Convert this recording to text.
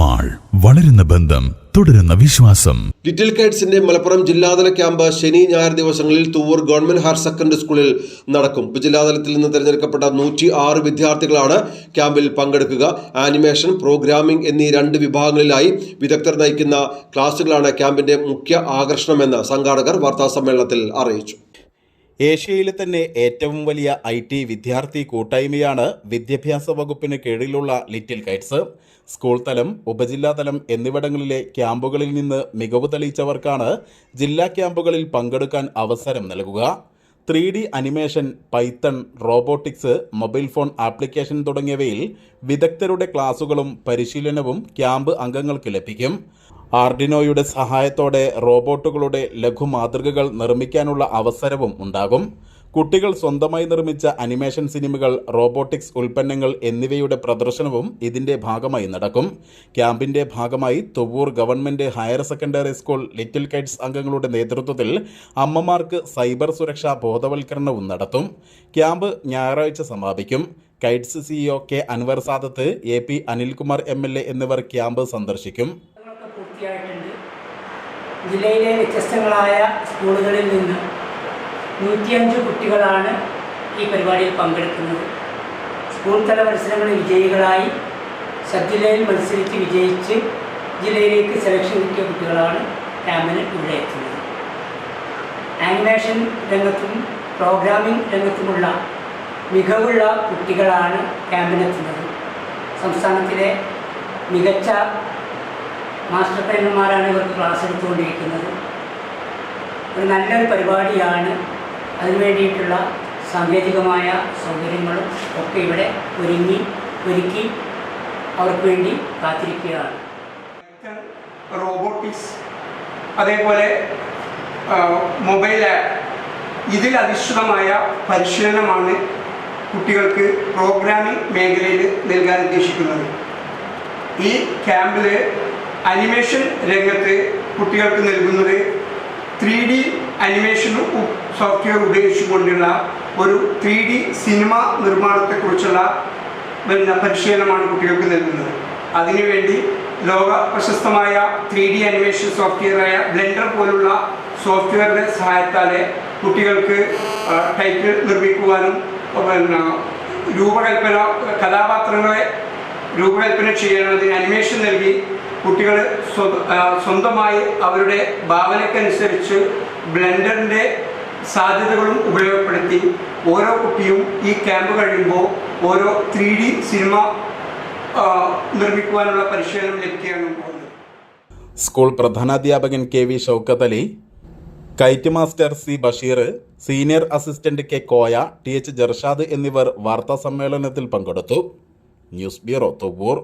Mall വളരുന്ന ബന്ധം തുടരുന്ന വിശ്വാസം. ലിറ്റിൽ കൈറ്റ്സിന്റെ മലപ്പുറം ജില്ലാതല ക്യാമ്പ് ശനി ഞായർ ദിവസങ്ങളിൽ തൂവൂർ ഗവൺമെന്റ് ഹയർ സെക്കൻഡറി സ്കൂളിൽ നടക്കും. ഉപജില്ലാതലത്തിൽ നിന്ന് തിരഞ്ഞെടുക്കപ്പെട്ട നൂറ്റി ആറ് വിദ്യാർത്ഥികളാണ് ക്യാമ്പിൽ പങ്കെടുക്കുക. ആനിമേഷൻ പ്രോഗ്രാമിംഗ് എന്നീ രണ്ട് വിഭാഗങ്ങളിലായി വിദഗ്ധർ നയിക്കുന്ന ക്ലാസുകളാണ് ക്യാമ്പിന്റെ മുഖ്യ ആകർഷണമെന്ന് സംഘാടകർ വാർത്താ സമ്മേളനത്തിൽ അറിയിച്ചു. ഏഷ്യയിലെ തന്നെ ഏറ്റവും വലിയ ഐ ടി വിദ്യാർത്ഥി കൂട്ടായ്മയാണ് വിദ്യാഭ്യാസ വകുപ്പിന് കീഴിലുള്ള ലിറ്റിൽ കൈറ്റ്സ്. സ്കൂൾ തലം ഉപജില്ലാ തലം എന്നിവിടങ്ങളിലെ ക്യാമ്പുകളിൽ നിന്ന് മികവ് തെളിയിച്ചവർക്കാണ് ജില്ലാ ക്യാമ്പുകളിൽ പങ്കെടുക്കാൻ അവസരം നൽകുക. Three D animation Python robotics mobile phone application തുടങ്ങിയവയിൽ വിദഗ്ധരുടെ ക്ലാസുകളും പരിശീലനവും ക്യാമ്പ് അംഗങ്ങൾക്ക് ലഭിക്കും. ആർഡിനോയുടെ സഹായത്തോടെ റോബോട്ടുകളുടെ ലഘുമാതൃകകൾ നിർമ്മിക്കാനുള്ള അവസരവും ഉണ്ടാകും. കുട്ടികൾ സ്വന്തമായി നിർമ്മിച്ച അനിമേഷൻ സിനിമകൾ റോബോട്ടിക്സ് ഉൽപ്പന്നങ്ങൾ എന്നിവയുടെ പ്രദർശനവും ഇതിന്റെ ഭാഗമായി നടക്കും. ക്യാമ്പിന്റെ ഭാഗമായി Thuvvur government higher secondary school little kites അംഗങ്ങളുടെ നേതൃത്വത്തിൽ അമ്മമാർക്ക് സൈബർ സുരക്ഷാ ബോധവൽക്കരണവും നടത്തും. ക്യാമ്പ് ഞായറാഴ്ച സമാപിക്കും. KITE's CEO K Anvar Sadath A P Anilkumar M L A എന്നിവർ ക്യാമ്പ് സന്ദർശിക്കും. ജില്ലയിലെ വ്യത്യസ്തങ്ങളായ സ്കൂളുകളിൽ നിന്ന് നൂറ്റിയഞ്ച് കുട്ടികളാണ് ഈ പരിപാടിയിൽ പങ്കെടുക്കുന്നത്. സ്കൂൾ തല മത്സരങ്ങളിൽ വിജയികളായി സബ് ജില്ലയിൽ മത്സരിച്ച് വിജയിച്ച് ജില്ലയിലേക്ക് സെലക്ഷൻ കിട്ടിയ കുട്ടികളാണ് ക്യാമ്പിന് ഇവിടെ എത്തുന്നത്. ആനിമേഷൻ രംഗത്തും പ്രോഗ്രാമിംഗ് രംഗത്തുമുള്ള മികവുള്ള കുട്ടികളാണ് ക്യാമ്പിനെത്തുന്നത്. സംസ്ഥാനത്തിലെ മികച്ച മാസ്റ്റർ ട്രെയിനർമാരാണ് ഇവർക്ക് ക്ലാസ് എടുത്തുകൊണ്ടിരിക്കുന്നത്. ഒരു നല്ലൊരു പരിപാടിയാണ് അതിനു വേണ്ടിയിട്ടുള്ള സാങ്കേതികമായ സൗകര്യങ്ങളും ഒക്കെ ഇവിടെ ഒരുങ്ങി ഒരുക്കി അവർക്ക് വേണ്ടി കാത്തിരിക്കുകയാണ്. റോബോട്ടിക്സ് അതേപോലെ മൊബൈൽ ആപ്പ് ഇതിൽ അധിഷ്ഠിതമായ പരിശീലനമാണ് കുട്ടികൾക്ക് പ്രോഗ്രാമിംഗ് മേഖലയിൽ നൽകാൻ ഉദ്ദേശിക്കുന്നത്. ഈ ക്യാമ്പിൽ അനിമേഷൻ രംഗത്ത് കുട്ടികൾക്ക് നൽകുന്നത് ത്രീ ഡി അനിമേഷൻ സോഫ്റ്റ്വെയർ ഉപയോഗിച്ചുകൊണ്ടുള്ള ഒരു ത്രീ ഡി സിനിമ നിർമ്മാണത്തെക്കുറിച്ചുള്ള പിന്നെ പരിശീലനമാണ് കുട്ടികൾക്ക് നൽകുന്നത്. അതിനുവേണ്ടി ലോക പ്രശസ്തമായ ത്രീ ഡി അനിമേഷൻ സോഫ്റ്റ്വെയറായ ബ്ലെൻഡർ പോലുള്ള സോഫ്റ്റ്വെയറിന്റെ സഹായത്താൽ കുട്ടികൾക്ക് ടൈറ്റിൽ നിർമ്മിക്കുവാനും പിന്നെ രൂപകൽപ്പന കഥാപാത്രങ്ങളെ രൂപകൽപ്പന ചെയ്യാനതിന് അനിമേഷൻ നൽകി കുട്ടികൾ സ്വന്തമായി അവരുടെ ഭാവനയ്ക്കനുസരിച്ച് ബ്ലെൻഡറിന്റെ സാധ്യതകളും ഉപയോഗപ്പെടുത്തി ഓരോ കുട്ടിയും ഈ ക്യാമ്പ് കഴിയുമ്പോൾ ഓരോ ത്രീ ഡി സിനിമ നിർമ്മിക്കുവാനുള്ള പരിശീലനം ലഭിക്കുകയാണ് school പ്രധാനാധ്യാപകൻ K V Shoukath Ali KITE master C Basheer senior assistant K Koya T H Jarshad എന്നിവർ വാർത്താ സമ്മേളനത്തിൽ പങ്കെടുത്തു. News bureau Thuvur